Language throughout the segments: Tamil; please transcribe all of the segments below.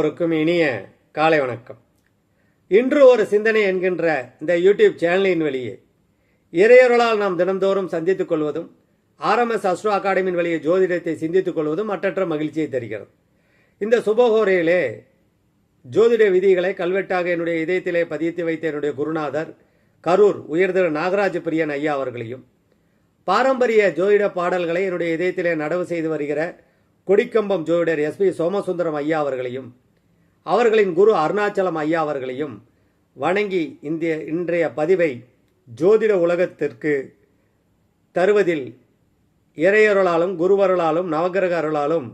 எல்லோருக்கும் இனிய காலை வணக்கம். இன்று ஒரு சிந்தனை என்கின்ற இந்த யூடியூப் சேனலின் வழியே இறையொருளால் நாம் தினந்தோறும் சந்தித்துக் கொள்வதும் ஆர்எம்எஸ் அஸ்ட்ரோ அகாடமியின் வழியே ஜோதிடத்தை சிந்தித்துக் கொள்வதும் மற்றற்ற மகிழ்ச்சியை தருகிறது. இந்த சுபகோரையிலே ஜோதிட விதிகளை கல்வெட்டாக என்னுடைய இதயத்திலே பதித்து வைத்த என்னுடைய குருநாதர் கரூர் உயர்திரு நாகராஜ பிரியன் ஐயா அவர்களையும் பாரம்பரிய ஜோதிட பாடல்களை என்னுடைய இதயத்திலே நடவு செய்து வருகிற கொடிக்கம்பம் ஜோதிடர் எஸ்பி சோமசுந்தரம் ஐயா அவர்களையும் அவர்களின் குரு அருணாச்சலம் ஐயா அவர்களையும் வணங்கி இந்த இன்றைய பதிவை ஜோதிட உலகத்திற்கு தருவதில் இறையருளாலும் குருவருளாலும் நவகிரக அருளாலும்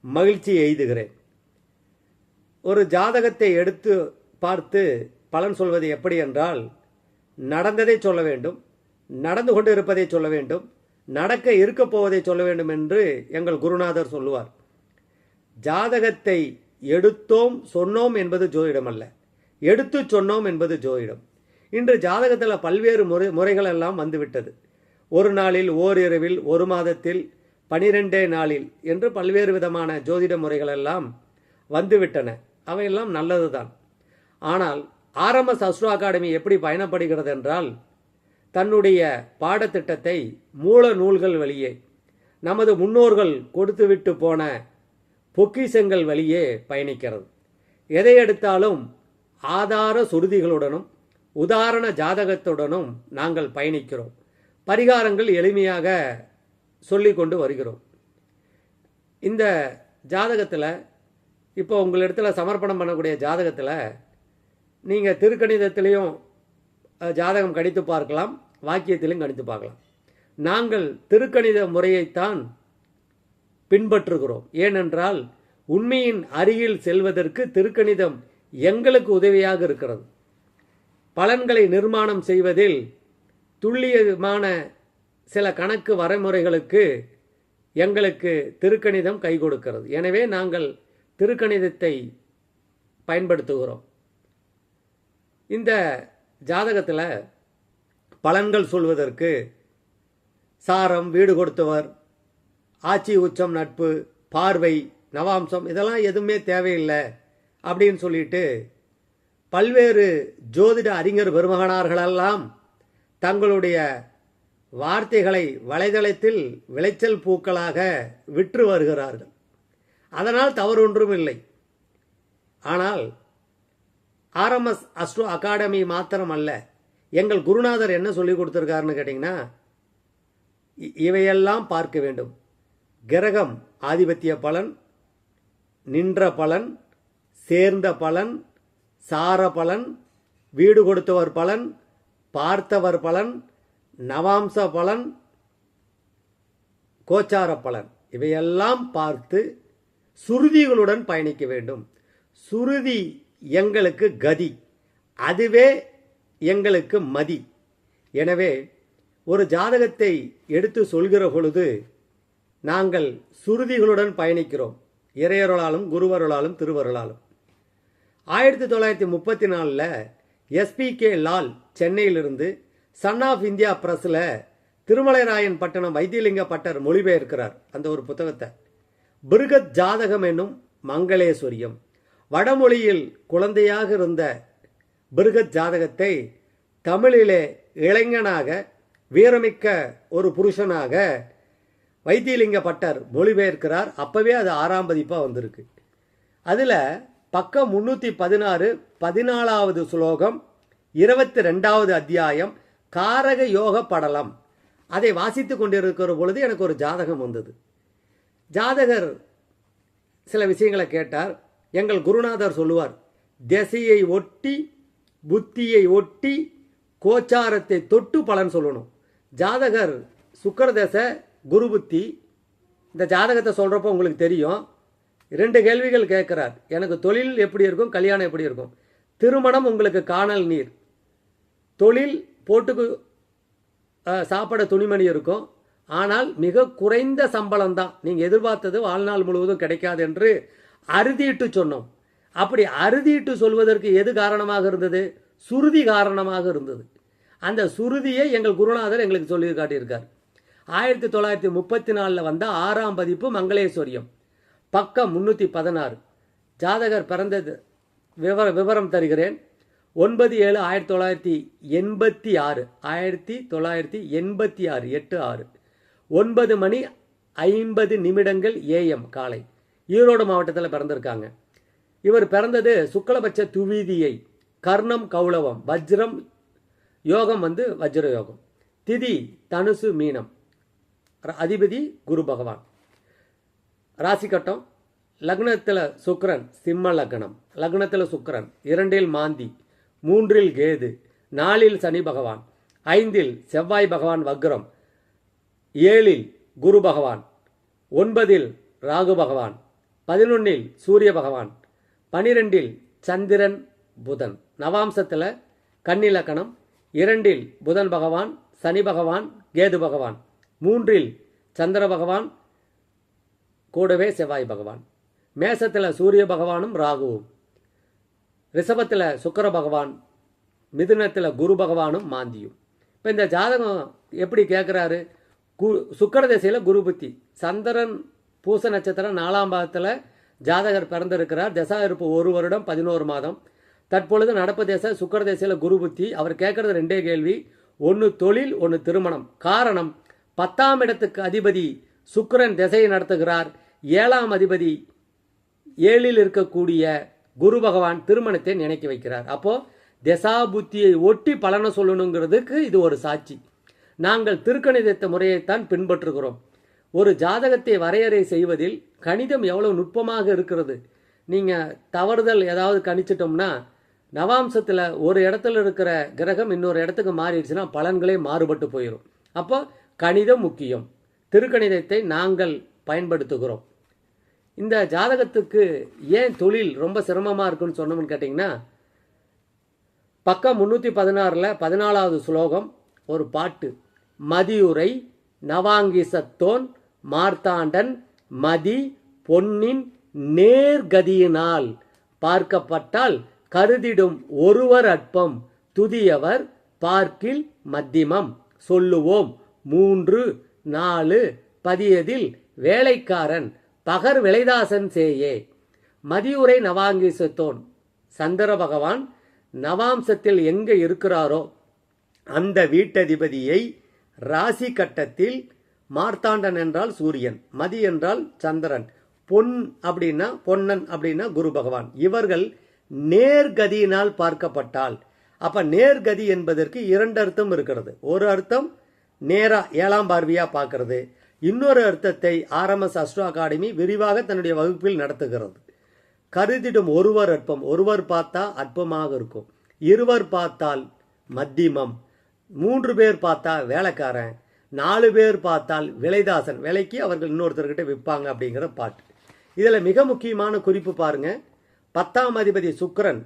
மகிழ்ச்சி எய்துகிறேன். ஒரு ஜாதகத்தை எடுத்து பார்த்து பலன் சொல்வது எப்படி என்றால் நடந்ததை சொல்ல வேண்டும் நடந்து கொண்டு இருப்பதை சொல்ல வேண்டும் நடக்க இருக்கப் போவதை சொல்ல வேண்டும் என்று எங்கள் குருநாதர் சொல்லுவார். ஜாதகத்தை எடுத்தோம் சொன்னோம் என்பது ஜோதிடம் அல்ல. எடுத்து சொன்னோம் என்பது ஜோதிடம். இன்று ஜாதகத்தில் பல்வேறு முறை முறைகள் எல்லாம் வந்துவிட்டது. ஒரு நாளில் ஓரிரவில் ஒரு மாதத்தில் பனிரெண்டே நாளில் என்று பல்வேறு விதமான ஜோதிட முறைகள் எல்லாம் வந்துவிட்டன. அவையெல்லாம் நல்லதுதான். ஆனால் ஆர்எம்எஸ் அஸ்ரோ அகாடமி எப்படி பயணப்படுகிறது என்றால் தன்னுடைய பாடத்திட்டத்தை மூல நூல்கள் வழியே நமது முன்னோர்கள் கொடுத்துவிட்டு போன பொக்கிஷங்கள் வழியே பயணிக்கிறது. எதை எடுத்தாலும் ஆதார சுருதிகளுடனும் உதாரண ஜாதகத்துடனும் நாங்கள் பயணிக்கிறோம். பரிகாரங்கள் எளிமையாக சொல்லிக் கொண்டு வருகிறோம். இந்த ஜாதகத்தில் இப்போ உங்களிடத்தில் சமர்ப்பணம் பண்ணக்கூடிய ஜாதகத்தில் நீங்கள் திருக்கணிதத்திலையும் ஜாதகம் கணித்து பார்க்கலாம் வாக்கியத்திலும் கணித்து பார்க்கலாம். நாங்கள் திருக்கணித முறையைத்தான் பின்பற்றுகிறோம். ஏனென்றால் உண்மையின் அருகில் செல்வதற்கு திருக்கணிதம் எங்களுக்கு உதவியாக இருக்கிறது. பலன்களை நிர்மாணம் செய்வதில் துல்லியமான சில கணக்கு வரைமுறைகளுக்கு எங்களுக்கு திருக்கணிதம் கை கொடுக்கிறது. எனவே நாங்கள் திருக்கணிதத்தை பயன்படுத்துகிறோம். இந்த ஜாதகத்தில் பலன்கள் சொல்வதற்கு சாரம் வீடு கொடுத்தவர் ஆட்சி உச்சம் நட்பு பார்வை நவாம்சம் இதெல்லாம் எதுவுமே தேவையில்லை அப்படின்னு சொல்லிட்டு பல்வேறு ஜோதிட அறிஞர் பெருமகனார்களெல்லாம் தங்களுடைய வார்த்தைகளை வலைதளத்தில் விளைச்சல் பூக்களாக விற்று வருகிறார்கள். அதனால் தவறு ஒன்றும் இல்லை. ஆனால் ஆர்எம்எஸ் அஸ்ட்ரோ அகாடமி மாத்திரம் அல்ல எங்கள் குருநாதர் என்ன சொல்லி கொடுத்துருக்காருன்னு கேட்டிங்கன்னா இ- இவையெல்லாம் பார்க்க வேண்டும். கிரகம் ஆதிபத்திய பலன் நின்ற பலன் சேர்ந்த பலன் சார பலன் வீடு கொடுத்தவர் பலன் பார்த்தவர் பலன் நவாம்ச பலன் கோச்சார பலன். இவையெல்லாம் பார்த்து சுருதிகளுடன் பயணிக்க வேண்டும். சுருதி எங்களுக்கு கதி அதுவே எங்களுக்கு மதி. எனவே ஒரு ஜாதகத்தை எடுத்து சொல்கிற பொழுது நாங்கள் சுருதிகளுடன் பயணிக்கிறோம். இறையருளாலும் குருவருளாலும் திருவருளாலும். ஆயிரத்தி தொள்ளாயிரத்தி முப்பத்தி நாலில் எஸ்பிகே லால் சென்னையிலிருந்து சன் ஆஃப் இந்தியா பிரஸில் திருமலைராயன் பட்டணம் வைத்தியலிங்க பட்டர் மொழிபெயர்க்கிறார் அந்த ஒரு புத்தகத்தை. பிருகத் ஜாதகம் என்னும் மங்களேஸ்வரியம். வடமொழியில் குழந்தையாக இருந்த பிருகத் ஜாதகத்தை தமிழிலே இளைஞனாக வீரமிக்க ஒரு புருஷனாக வைத்தியலிங்க பட்டர் மொழிபெயர்க்கிறார். அப்போவே அது ஆறாம் பதிப்பாக வந்திருக்கு. அதில் பக்கம் முன்னூற்றி பதினாறு பதினாலாவது ஸ்லோகம் இருபத்தி ரெண்டாவது அத்தியாயம் காரக யோக படலம். அதை வாசித்து கொண்டிருக்கிற பொழுது எனக்கு ஒரு ஜாதகம் வந்தது. ஜாதகர் சில விஷயங்களை கேட்டார். எங்கள் குருநாதர் சொல்லுவார் திசையை ஒட்டி புத்தியை ஒட்டி கோச்சாரத்தை தொட்டு பலன் சொல்லணும். ஜாதகர் சுக்கர தசை குரு புத்தி இந்த ஜாதகத்தை சொல்கிறப்போ உங்களுக்கு தெரியும். ரெண்டு கேள்விகள் கேட்குறார். எனக்கு தொழில் எப்படி இருக்கும்? கல்யாணம் எப்படி இருக்கும்? திருமணம் உங்களுக்கு காணல் நீர். தொழில் போட்டுக்கு சாப்பிட துணிமணி இருக்கும். ஆனால் மிக குறைந்த சம்பளம் தான் நீங்கள் எதிர்பார்த்தது வாழ்நாள் முழுவதும் கிடைக்காது என்று அறுதிட்டு சொன்னோம். அப்படி அறுதிட்டு சொல்வதற்கு எது காரணமாக இருந்தது? சுருதி காரணமாக இருந்தது. அந்த சுருதியை எங்கள் குருநாதர் எங்களுக்கு சொல்லி காட்டியிருக்கார் ஆயிரத்தி தொள்ளாயிரத்தி முப்பத்தி நாலில் வந்த ஆறாம் பதிப்பு மங்களேஸ்வரியம். பக்கம் முன்னூற்றி பதினாறு. ஜாதகர் பிறந்தது விவர விவரம் தருகிறேன். ஒன்பது ஏழு ஆயிரத்தி தொள்ளாயிரத்தி எண்பத்தி ஆறு. ஆயிரத்தி தொள்ளாயிரத்தி எண்பத்தி ஆறு எட்டு ஆறு. ஒன்பது மணி ஐம்பது நிமிடங்கள் ஏஎம் காலை. ஈரோடு மாவட்டத்தில் பிறந்திருக்காங்க. இவர் பிறந்தது சுக்லபட்ச துவீதியை கர்ணம் கௌளவம் வஜ்ரம் யோகம் வந்து வஜ்ர யோகம் திதி தனுசு மீனம். அதிபதி குரு பகவான். ராசி கட்டம் லக்னத்தில் சுக்கரன் சிம்ம லக்னம். லக்னத்தில் சுக்கிரன் இரண்டில் மாந்தி மூன்றில் கேது நாலில் சனி பகவான் ஐந்தில் செவ்வாய் பகவான் வக்ரம் ஏழில் குரு பகவான் ஒன்பதில் ராகு பகவான் பதினொன்னில் சூரிய பகவான் பனிரெண்டில் சந்திரன் புதன். நவாம்சத்தில் கன்னிலக்கணம் இரண்டில் புதன் பகவான் சனி பகவான் கேது பகவான். மூன்றில் சந்திர பகவான் கூடவே செவ்வாய் பகவான். மேசத்தில் சூரிய பகவானும் ராகுவும் ரிஷபத்தில் சுக்கர பகவான் மிதுனத்தில் குரு பகவானும் மாந்தியும். இப்போ இந்த ஜாதகம் எப்படி கேட்குறாரு கு சுக்கர திசையில் குரு புத்தி. சந்திரன் பூச நட்சத்திரம் நாலாம் பாகத்தில் ஜாதகர் பிறந்திருக்கிறார். தசா இருப்பு ஒரு வருடம் பதினோரு மாதம். தற்பொழுது நடப்பு தேச சுக்கர திசையில் குரு புத்தி. அவர் கேட்குறது ரெண்டே கேள்வி. ஒன்று தொழில் ஒன்று திருமணம். காரணம் பத்தாம் இடத்துக்கு அதிபதி சுக்கரன் திசையை நடத்துகிறார். ஏழாம் அதிபதி ஏழில் இருக்கக்கூடிய குரு பகவான் திருமணத்தை நினைக்க வைக்கிறார். அப்போ திசா புத்தியை ஒட்டி பலனை சொல்லணுங்கிறதுக்கு இது ஒரு சாட்சி. நாங்கள் திருக்கணிதத்த முறையைத்தான் பின்பற்றுகிறோம். ஒரு ஜாதகத்தை வரையறை செய்வதில் கணிதம் எவ்வளவு நுட்பமாக இருக்கிறது. நீங்கள் தவறுதல் ஏதாவது கணிச்சிட்டோம்னா நவாம்சத்தில் ஒரு இடத்துல இருக்கிற கிரகம் இன்னொரு இடத்துக்கு மாறிடுச்சுன்னா பலன்களே மாறுபட்டு போயிடும் அப்போ கணிதம் முக்கியம். திருக்கணிதத்தை நாங்கள் பயன்படுத்துகிறோம். இந்த ஜாதகத்துக்கு ஏன் தொழில் ரொம்ப சிரமமாக இருக்குன்னு சொன்னோம்னு கேட்டிங்கன்னா பக்கம் முந்நூற்றி பதினாறில் பதினாலாவது ஸ்லோகம் ஒரு பாட்டு. மதியுரை நவாங்கிசத்தோன் மார்த்தாண்டன் மதி பொன்னின் நேர்கதியினால் பார்க்கப்பட்டால் கருதிடும் ஒருவர் அற்பம் துதியவர் பார்க்கில் மத்திமம். சொல்லுவோம். மூன்று நாலு பதியதில் வேலைக்காரன் பகர் விளைதாசன் சேயே. மதியுரை நவாங்கிசத்தோன் சந்திர பகவான் நவாம்சத்தில் எங்க இருக்கிறாரோ அந்த வீட்டதிபதியை ராசி கட்டத்தில் மார்த்தாண்டன் என்றால் சூரியன் மதி என்றால் சந்திரன். பொன் அப்படின்னா பொன்னன் அப்படின்னா குரு பகவான். இவர்கள் நேர்கதியினால் பார்க்கப்பட்டால் அப்ப நேர்கதி என்பதற்கு இரண்டு அர்த்தம் இருக்கிறது. ஒரு அர்த்தம் நேராக ஏழாம் பார்வையாக பார்க்கறது. இன்னொரு அர்த்தத்தை ஆர்எம்எஸ் அஸ்ட்ரோ அகாடமி விரிவாக தன்னுடைய வகுப்பில் நடத்துகிறது. கருதிடும் ஒருவர் அற்பம் ஒருவர் பார்த்தா அற்பமாக இருக்கும். இருவர் பார்த்தால் மத்தியமம் மூன்று பேர் பார்த்தா வேலைக்காரன் நாலு பேர் பார்த்தால் விலைதாசன். விலைக்கு அவர்கள் இன்னொருத்தர்கிட்ட விற்பாங்க அப்படிங்கிற பாட்டு. இதில் மிக முக்கியமான குறிப்பு பாருங்க. பத்தாம் அதிபதி சுக்ரன்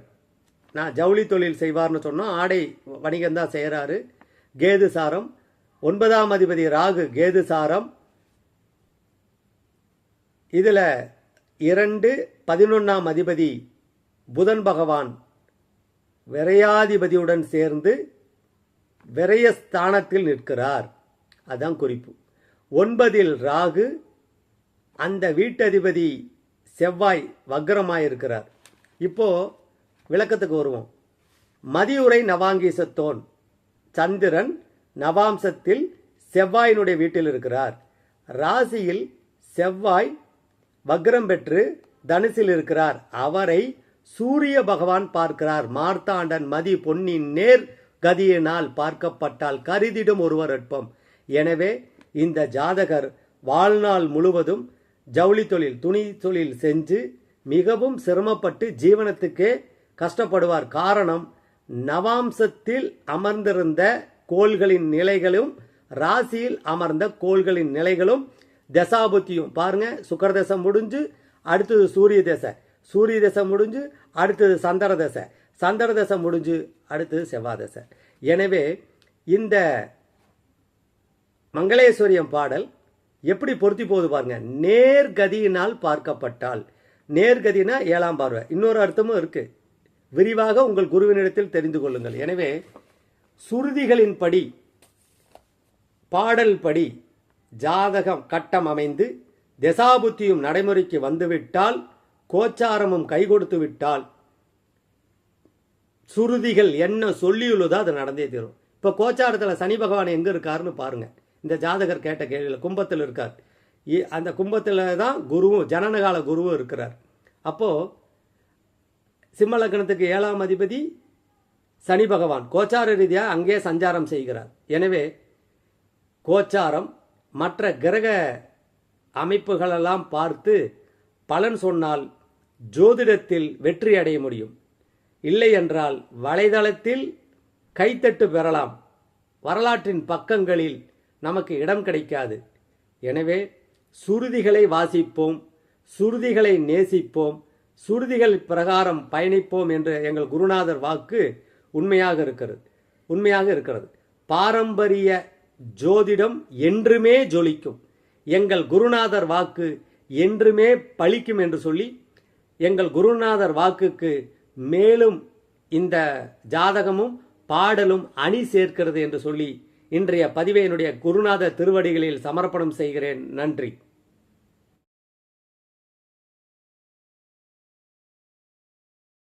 நான் ஜவுளி தொழில் செய்வார்னு சொன்னோம். ஆடை வணிகம் தான் செய்கிறாரு கேது சாரம் ஒன்பதாம் அதிபதி ராகு கேது சாரம். இதில் இரண்டு பதினொன்றாம் அதிபதி புதன் பகவான் விரையாதிபதியுடன் சேர்ந்து விரயஸ்தானத்தில் நிற்கிறார். அதான் குறிப்பு. ஒன்பதில் ராகு அந்த வீட்டதிபதி செவ்வாய் வக்ரமாயிருக்கிறார். இப்போ விளக்கத்துக்கு வருவோம். மதியுரை நவாங்கீசத்தோன் சந்திரன் நவாம்சத்தில் செவ்வாயினுடைய வீட்டில் இருக்கிறார். ராசியில் செவ்வாய் வக்ரம் பெற்று தனுசில் இருக்கிறார். அவரை சூரிய பகவான் பார்க்கிறார். மார்த்தாண்டன் மதி பொன்னின் நேர் கதியினால் பார்க்கப்பட்டால் கருதிடும் ஒருவர் அற்பம். எனவே இந்த ஜாதகர் வாழ்நாள் முழுவதும் ஜவுளி தொழில் துணி தொழில் செஞ்சு மிகவும் சிரமப்பட்டு ஜீவனத்துக்கே கஷ்டப்படுவார். காரணம் நவாம்சத்தில் அமர்ந்திருந்த கோள்களின் நிலைகளும் ராசியில் அமர்ந்த கோள்களின் நிலைகளும் தசாபுத்தியும். பாருங்க சுக்கர தசை முடிஞ்சு அடுத்தது சூரிய தசை சூரிய தசை முடிஞ்சு அடுத்தது சந்திர தசை சந்திர தசை முடிஞ்சு அடுத்தது செவ்வாய் தசை எனவே இந்த மங்களேஸ்வரியம் பாடல் எப்படி பொருத்தி போகுது பாருங்க. நேர்கதியினால் பார்க்கப்பட்டால். நேர்கதினா ஏழாம் பார்வை. இன்னொரு அர்த்தமும் இருக்கு. விரிவாக உங்கள் குருவினிடத்தில் தெரிந்து கொள்ளுங்கள். எனவே சுருதிகளின்படி பாடல் படி ஜாதகம் கட்டம் அமைந்து தசாபுத்தியும் நடைமுறைக்கு வந்துவிட்டால் கோச்சாரமும் கை கொடுத்து விட்டால் சுருதிகள் என்ன சொல்லியுள்ளதோ அது நடந்தே தீரும். இப்போ கோச்சாரத்தில் சனி பகவான் எங்கே இருக்காருன்னு பாருங்கள் இந்த ஜாதகர் கேட்ட கேள்வியில் கும்பத்தில் இருக்கார். இ- அந்த கும்பத்தில் தான் குருவும் ஜனனகால குருவும் இருக்கிறார். அப்போது சிம்ம லக்னத்துக்கு ஏழாம் அதிபதி சனி பகவான் கோச்சார ரீதியாக அங்கே சஞ்சாரம் செய்கிறார். எனவே கோச்சாரம் மற்ற கிரக அமைப்புகளெல்லாம் பார்த்து பலன் சொன்னால் ஜோதிடத்தில் வெற்றி அடைய முடியும். இல்லை என்றால் வலைதளத்தில் கைத்தட்டு பெறலாம். வரலாற்றின் பக்கங்களில் நமக்கு இடம் கிடைக்காது. எனவே சுருதிகளை வாசிப்போம் சுருதிகளை நேசிப்போம் சுருதிகள் பிரகாரம் பயணிப்போம் என்று எங்கள் குருநாதர் வாக்கு உண்மையாக இருக்கிறது. உண்மையாக இருக்கிறது. பாரம்பரிய ஜோதிடம் என்றுமே ஜொலிக்கும். எங்கள் குருநாதர் வாக்கு என்றுமே பலிக்கும் என்று சொல்லி எங்கள் குருநாதர் வாக்குக்கு மேலும் இந்த ஜாதகமும் பாடலும் அணி சேர்க்கிறது என்று சொல்லி இன்றைய பதிவை என்னுடைய குருநாதர் திருவடிகளில் சமர்ப்பணம் செய்கிறேன். நன்றி.